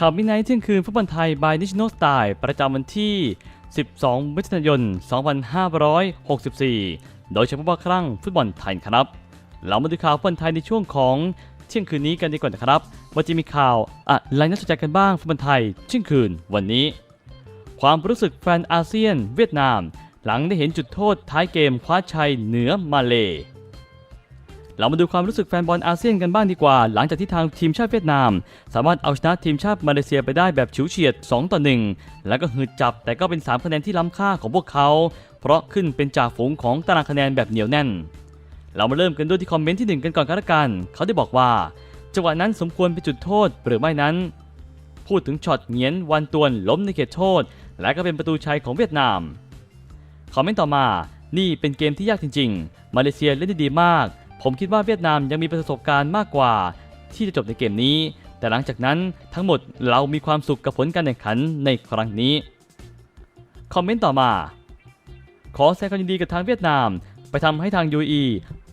ข่าวมินไนท์เที่ยงคืนฟุตบอลไทย by National Style ประจำวันที่ 12 มิถุนายน 2564 โดยเฉพาะครั้งฟุตบอลไทยครับ เรามาดูข่าวฟุตบอลไทยในช่วงของเที่ยงคืนนี้กันดีกว่านะครับ ว่าจะมีข่าวอะไรน่าสนใจกันบ้างฟุตบอลไทยเที่ยงคืนวันนี้ ความรู้สึกแฟนอาเซียน เวียดนาม หลังได้เห็นจุดโทษท้ายเกมคว้าชัยเหนือมาเล เรามาดูความรู้สึกแฟนบอลอาเซียนกันบ้างดีกว่า หลังจากที่ทางทีมชาติเวียดนาม สามารถเอาชนะทีมชาติมาเลเซียไปได้แบบฉิวเฉียด 2 ต่อ 1 แล้วก็หืดจับแต่ก็เป็น 3 คะแนนที่ล้ำค่าของพวกเขา เพราะขึ้นเป็นจ่าฝูงของตารางคะแนนแบบเหนียวแน่น เรามาเริ่มกันด้วยที่คอมเมนต์ที่ 1 กันก่อนกันละกัน เขาได้บอกว่าจังหวะนั้นสมควรเป็นจุดโทษหรือไม่นั้น พูดถึงช็อตเงียนวันตวนล้มในเขตโทษ และก็เป็นประตูชัยของเวียดนามคอมเมนต์ต่อมา นี่เป็นเกมที่ยากจริง ๆ มาเลเซียเล่นได้ดีมาก ผมคิดว่าเวียดนามยังมีประสบการณ์มากกว่า ที่จะจบในเกมนี้ แต่หลังจากนั้นทั้งหมดเรามีความสุขกับผลการแข่งขันในครั้งนี้ คอมเมนต์ต่อมา ขอแสดงความยินดีกับทางเวียดนาม ไปทำให้ทาง UAE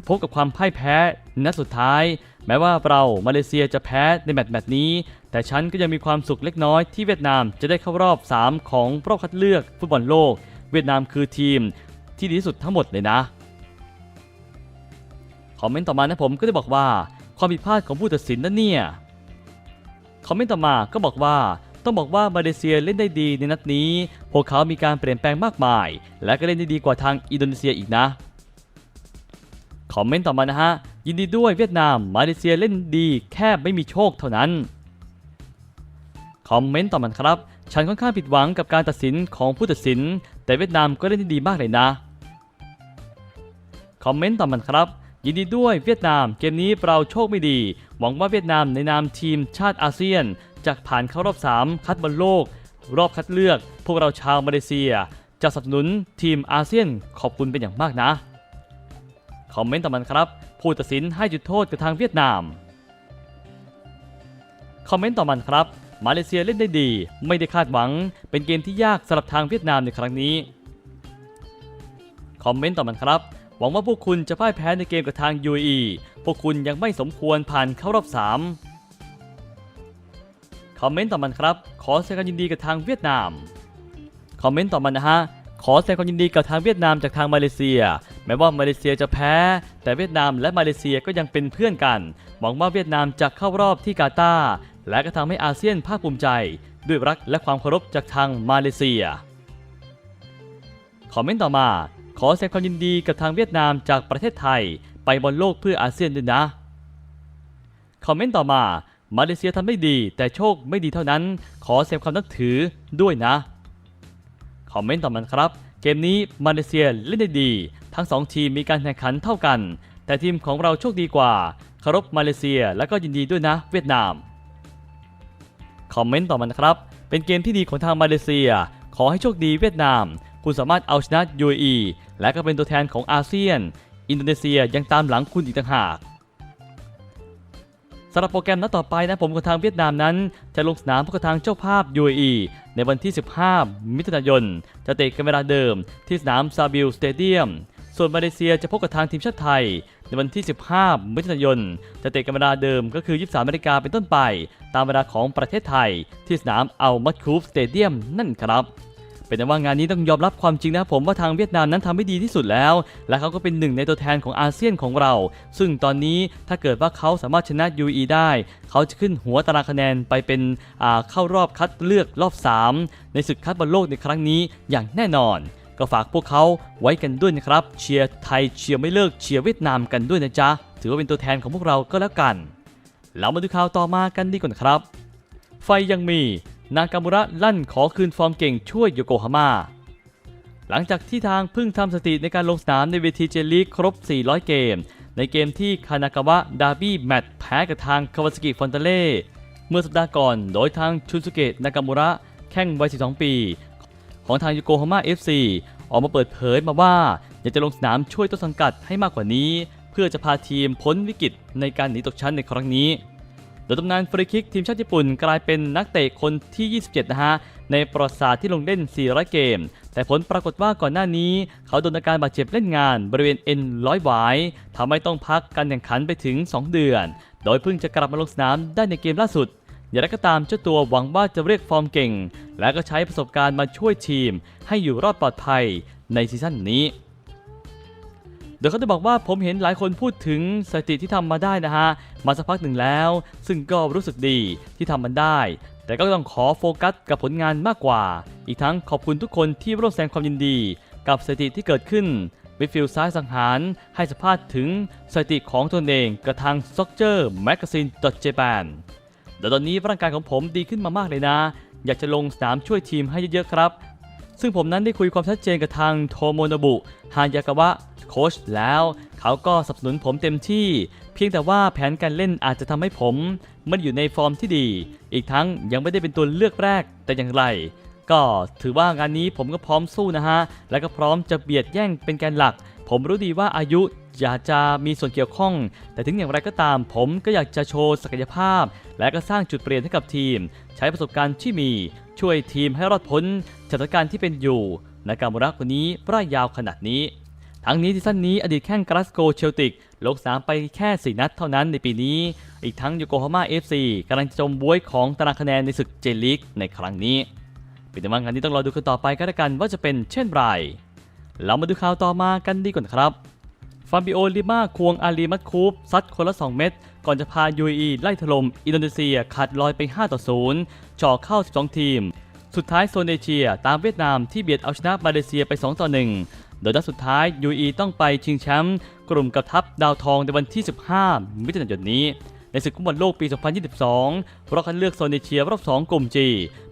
พบกับความพ่ายแพ้นัดสุดท้าย แม้ว่าเรามาเลเซียจะแพ้ในแมตช์แมตช์นี้ แต่ฉันก็ยังมีความสุขเล็กน้อยที่เวียดนามจะได้เข้ารอบ 3 ของรอบคัดเลือกฟุตบอลโลก เวียดนามคือทีม ที่ดีที่สุดทั้งหมดเลยนะ คอมเมนต์ต่อมานะผมก็ได้บอกว่าความผิดพลาดของผู้ตัดสินนั่นเนี่ย คอมเมนต์ต่อมาก็บอกว่าต้องบอกว่ามาเลเซียเล่นได้ดีในนัดนี้ พวกเขามีการเปลี่ยนแปลงมากมาย และก็เล่นได้ดีกว่าทางอินโดนีเซียอีกนะ คอมเมนต์ต่อมานะฮะ ยินดีด้วยเวียดนาม มาเลเซียเล่นดีแค่ไม่มีโชคเท่านั้น คอมเมนต์ต่อมาครับ ฉันค่อนข้างผิดหวังกับการตัดสินของผู้ตัดสิน แต่เวียดนามก็เล่นได้ดีมากเลยนะ คอมเมนต์ต่อมาครับ ยินดีด้วยเวียดนาม เกมนี้เราโชคไม่ดี หวังว่าเวียดนามในนามทีมชาติอาเซียนจะผ่านเข้ารอบ 3 คัดบอลโลก รอบคัดเลือก พวกเราชาวมาเลเซีย จะสนับสนุนทีมอาเซียนขอบคุณเป็นอย่างมากนะ คอมเมนต์ต่อมาครับ ผู้ตัดสินให้จุดโทษกับทางเวียดนาม คอมเมนต์ต่อมาครับ มาเลเซียเล่นได้ดี ไม่ได้คาดหวัง เป็นเกมที่ยากสำหรับทางเวียดนามในครั้งนี้ คอมเมนต์ต่อมาครับ วังว่าพวกคุณจะพ่ายแพ้ในเกมกับทาง UAE พวกคุณยังไม่สมควรผ่านเข้ารอบ 3 คอมเมนต์ต่อมาครับ ขอแสดงความยินดีกับทางเวียดนาม คอมเมนต์ต่อมานะฮะ ขอแสดงความยินดีกับทางเวียดนามจากทางมาเลเซีย แม้ว่ามาเลเซียจะแพ้ แต่เวียดนามและมาเลเซียก็ยังเป็นเพื่อนกัน หวังว่าเวียดนามจะเข้ารอบที่กาตาร์และก็ทำให้อาเซียนภาคภูมิใจ ด้วยรักและความเคารพจากทางมาเลเซีย คอมเมนต์ต่อมา ขอแสดงความยินดีกับทางเวียดนามจากประเทศไทย ไปบอลโลกเพื่ออาเซียนด้วยนะ คอมเมนต์ต่อมา มาเลเซียทำได้ดี แต่โชคไม่ดีเท่านั้น ขอแสดงความนับถือด้วยนะ คอมเมนต์ต่อมาครับ เกมนี้มาเลเซียเล่นได้ดี ทั้ง 2 ทีมมีการแข่งขันเท่ากัน แต่ทีมของเราโชคดีกว่าคารพมาเลเซียและก็ยินดีด้วยนะ เวียดนาม คอมเมนต์ต่อมานะครับ เป็นเกมที่ดีของทางมาเลเซีย ขอให้โชคดีเวียดนาม คุณสามารถเอาชนะ UAE และก็เป็นตัวแทนของอาเซียน อินโดนีเซียยังตามหลังคุณอีกต่างหากสำหรับโปรแกรมนัดต่อไปนะผมกับทางเวียดนามนั้น จะลงสนามพบกับทางเจ้าภาพ UAE ในวันที่ 15 มิถุนายน จะเตะกันเวลาเดิมที่สนามซาบิลสเตเดียม ส่วนมาเลเซียจะพบกับทางทีมชาติไทย ในวันที่ 15 มิถุนายน จะเตะกันเวลาเดิมก็คือ 23นาฬิกาเป็นต้นไป ตามเวลาของประเทศไทย ที่สนามอัลมัดคูฟสเตเดียมนั่นครับ เป็นแต่ว่างานนี้ต้องยอมรับความจริงนะครับผมว่าทางเวียดนามนั้นทำให้ดีที่สุดแล้ว และเขาก็เป็นหนึ่งในตัวแทนของอาเซียนของเรา ซึ่งตอนนี้ถ้าเกิดว่าเขาสามารถชนะ UE ได้ เขาจะขึ้นหัวตารางคะแนนไปเป็นเข้ารอบคัดเลือกรอบ 3 ในศึกคัดบอลโลกในครั้งนี้อย่างแน่นอนก็ฝากพวกเขาไว้กันด้วยนะครับ เชียร์ไทยเชียร์ไม่เลิกเชียร์เวียดนามกันด้วยนะจ๊ะ ถือว่าเป็นตัวแทนของพวกเราก็แล้วกัน เรามาดูข่าวต่อมากันดีกว่านะครับ ไฟยังมี นากามุระลั่นขอคืนฟอร์มเก่งช่วยโยโกฮาม่าหลังจากที่ทางเพิ่งทำสถิติในการลงสนามในเวทีเจลีกครบ 400 เกม ในเกมที่คานากาวะดาร์บี้แมตช์แพ้กับทางคาวาซากิฟอนเตเล่เมื่อสัปดาห์ก่อนโดยทางชุนสุเกะนากามุระแข่งวัย 12 ปี ของทางโยโกฮาม่า FC ออกมาเปิดเผยมาว่า อยากจะลงสนามช่วยต้นสังกัดให้มากกว่านี้ เพื่อจะพาทีมพ้นวิกฤตในการหนีตกชั้นในครั้งนี้ โดยตำนานฟรีคิกทีมชาติญี่ปุ่นกลายเป็นนักเตะคนที่ 27 นะฮะ ในประวัติศาสตร์ที่ลงเล่น 400 เกม แต่ผลปรากฏว่าก่อนหน้านี้ เขาโดนอาการบาดเจ็บเล่นงานบริเวณเอ็นร้อยหวายทำให้ต้องพักการแข่งขันไปถึง 2 เดือน โดยเพิ่งจะกลับมาลงสนามได้ในเกมล่าสุดอย่างไรก็ตามเจ้าตัวหวังว่าจะเรียกฟอร์มเก่ง และก็ใช้ประสบการณ์มาช่วยทีม ให้อยู่รอดปลอดภัยในซีซั่นนี้ ดยเขาได้บอกว่าผมเห็นหลายคนพูดถึงสถิติที่ทำมาได้นะฮะ มาสักพักหนึ่งแล้ว ซึ่งก็รู้สึกดีที่ทำมันได้ แต่ก็ต้องขอโฟกัสกับผลงานมากกว่า อีกทั้งขอบคุณทุกคนที่ร่วมแสดงความยินดี กับสถิติที่เกิดขึ้นวิฟิลซ้ายสังหารให้สัมภาษณ์ถึงสถิติของตนเองกับทาง Soccer Magazine Japan เดี๋ยวตอนนี้ร่างกายของผมดีขึ้นมามากเลยนะ อยากจะลงสนามช่วยทีมให้เยอะๆครับ ซึ่งผมนั้นได้คุยความชัดเจนกับทางโทโมโนบุฮานยากาวะ โค้ชแล้ว เขาก็สนับสนุนผมเต็มที่ เพียงแต่ว่าแผนการเล่นอาจจะทำให้ผมไม่อยู่ในฟอร์มที่ดี อีกทั้งยังไม่ได้เป็นตัวเลือกแรกแต่อย่างไร ก็ถือว่างานนี้ผมก็พร้อมสู้นะฮะ และก็พร้อมจะเบียดแย่งเป็นแกนหลัก ผมรู้ดีว่าอายุอยากจะมีส่วนเกี่ยวข้อง แต่ถึงอย่างไรก็ตาม ผมก็อยากจะโชว์ศักยภาพ และก็สร้างจุดเปลี่ยนให้กับทีม ใช้ประสบการณ์ที่มีช่วยทีมให้รอดพ้นสถานการณ์ที่เป็นอยู่ในการมุรักคนนี้ร่ายยาวขนาดนี้ ทั้งนี้ซีซั่นนี้อดีตแข้งกราสโกเชลติกลงสนามไปแค่ 4 นัดเท่านั้นในปีนี้ อีกทั้งโยโกฮาม่า FC กำลังจะจมบวยของตารางคะแนนในศึกเจลีกในครั้งนี้เป็นแต่ว่างานนี้ต้องรอดูกันต่อไปก็แล้วกันว่าจะเป็นเช่นไร เรามาดูข่าวต่อมากันดีกว่าครับฟาบิโอลิมาควงอาลีมัดคูปซัดคนละ 2 เม็ดก่อนจะพา UAE ไล่ถล่มอินโดนีเซียขาดลอยไป 5 ต่อ 0จ่อเข้า 12 ทีม สุดท้ายโซนเอเชีย ตามเวียดนามที่เบียดเอาชนะมาเลเซียไป 2 ต่อ 1 โดยนัดสุดท้าย UAE ต้องไปชิงแชมป์กลุ่มกับทัพดาวทองในวันที่ 15 มิถุนายนนี้ ในศึกฟุตบอลโลกปี 2022 รอบคัดเลือกโซนเอเชียรอบ 2 กลุ่ม G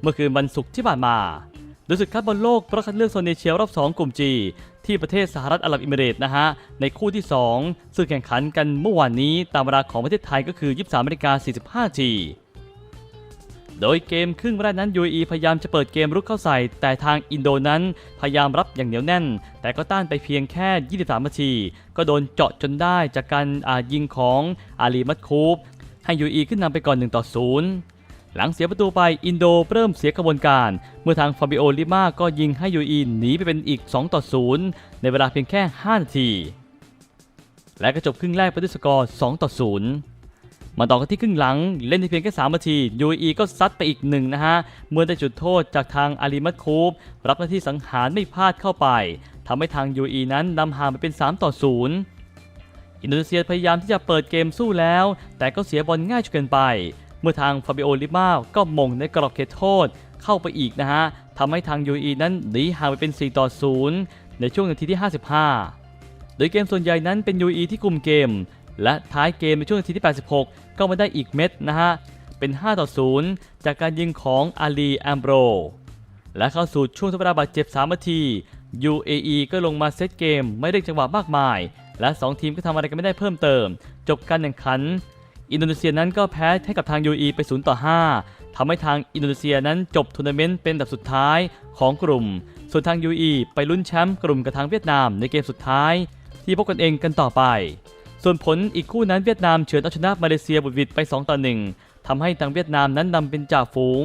เมื่อคืนวันศุกร์ที่ผ่านมาโดยศึกคัดบอลโลกรอบคัดเลือกโซนเอเชียรอบ 2 กลุ่ม G ที่ประเทศสหรัฐอาหรับเอมิเรตนะฮะ ในคู่ที่ 2 ซึ่งแข่งขันกันเมื่อวานนี้ตามเวลาของประเทศไทยก็คือ 23นาฬิกา45ที โดยเกมครึ่งแรกนั้น UAE พยายามจะเปิดเกมรุกเข้าใส่ แต่ทางอินโดนั้นพยายามรับอย่างเหนียวแน่น แต่ก็ต้านไปเพียงแค่ 23 นาที ก็โดนเจาะจนได้จากการยิงของอาลีมัดคูป ให้ UAE ขึ้นนำไปก่อน1ต่อ0หลังเสียประตูไปอินโดเริ่มเสียกระบวนการ เมื่อทางฟาบิโอลิมาก็ยิงให้ UAE หนีไปเป็นอีก 2 ต่อ 0 ในเวลาเพียงแค่ 5 นาที และก็จบครึ่งแรกไปด้วยสกอร์ 2 ต่อ 0 มาต่อกันที่ครึ่งหลัง เล่นในเพียงแค่3นาที UAE ก็ซัดไปอีกหนึ่งนะฮะ เมื่อได้จุดโทษจากทางอาลีมัดคูบรับหน้าที่สังหารไม่พลาดเข้าไปทำให้ทาง UAE นั้นนำห่างไปเป็น 3 ต่อ 0 อินโดนีเซียพยายามที่จะเปิดเกมสู้แล้ว แต่ก็เสียบอลง่ายจนเกินไป เมื่อทางฟาบิโอลิมาก็มงในกรอบเขตโทษเข้าไปอีกนะฮะทำให้ทาง UAE นั้นหนีห่างไปเป็น 4 ต่อ 0 ในช่วงนาทีที่ 55 โดยเกมส่วนใหญ่นั้นเป็น UAE ที่กุมเกม และท้ายเกมในช่วงนาทีที่ 86 ก็มาได้อีกเม็ดนะฮะ เป็น 5 ต่อ 0 จากการยิงของอาลีแอมโบร และเข้าสู่ช่วงทดเวลาบาดเจ็บ 3 นาที UAE ก็ลงมาเซตเกมไม่ได้จังหวะมากมาย และ 2 ทีมก็ทำอะไรกันไม่ได้เพิ่มเติม จบการแข่งขัน อินโดนีเซียนั้นก็แพ้ให้กับทาง UAE ไป 0 ต่อ 5ทำให้ทางอินโดนีเซียนั้นจบทัวร์นาเมนต์เป็นอันดับสุดท้ายของกลุ่ม ส่วนทาง UAE ไปลุ้นแชมป์กลุ่มกับทางเวียดนามในเกมสุดท้าย ที่พบกันเองกันต่อไป ส่วนผลอีกคู่นั้นเวียดนามเฉือนเอาชนะมาเลเซียบุดหวิดไป 2 ต่อ 1 ทำให้ทางเวียดนามนั้นนำเป็นจ่าฝูง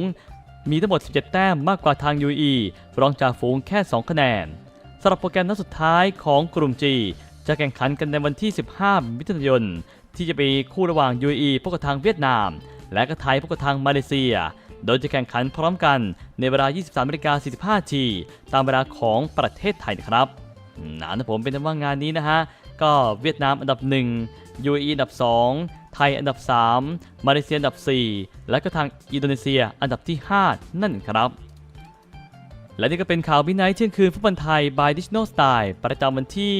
มีทั้งหมด 17 แต้มมากกว่าทาง UAE รองจ่าฝูงแค่ 2 คะแนนสำหรับโปรแกรมนัดสุดท้ายของกลุ่ม G จะแข่งขันกันในวันที่ 15 มิถุนายน ที่จะเป็นคู่ระหว่าง UAE พบกับทางเวียดนาม และก็ไทยพบกับทางมาเลเซีย โดยจะแข่งขันพร้อมกันในเวลา 23นาฬิกา45ทีตามเวลาของประเทศไทยนะครับนะนะผมเป็นว่างานนี้นะฮะ ก็เวียดนามอันดับ 1 UAE อันดับ 2 ไทยอันดับ 3 มาเลเซียอันดับ 4 และก็ทางอินโดนีเซียอันดับที่ 5 นั่นครับ และนี่ก็เป็นข่าววินัยเที่ยงคืนฟุตบอลไทย by Digital Style ประจำวันที่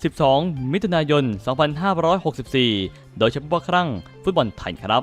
12 มิถุนายน 2564 โดยเฉพาะครั้งฟุตบอลไทยครับ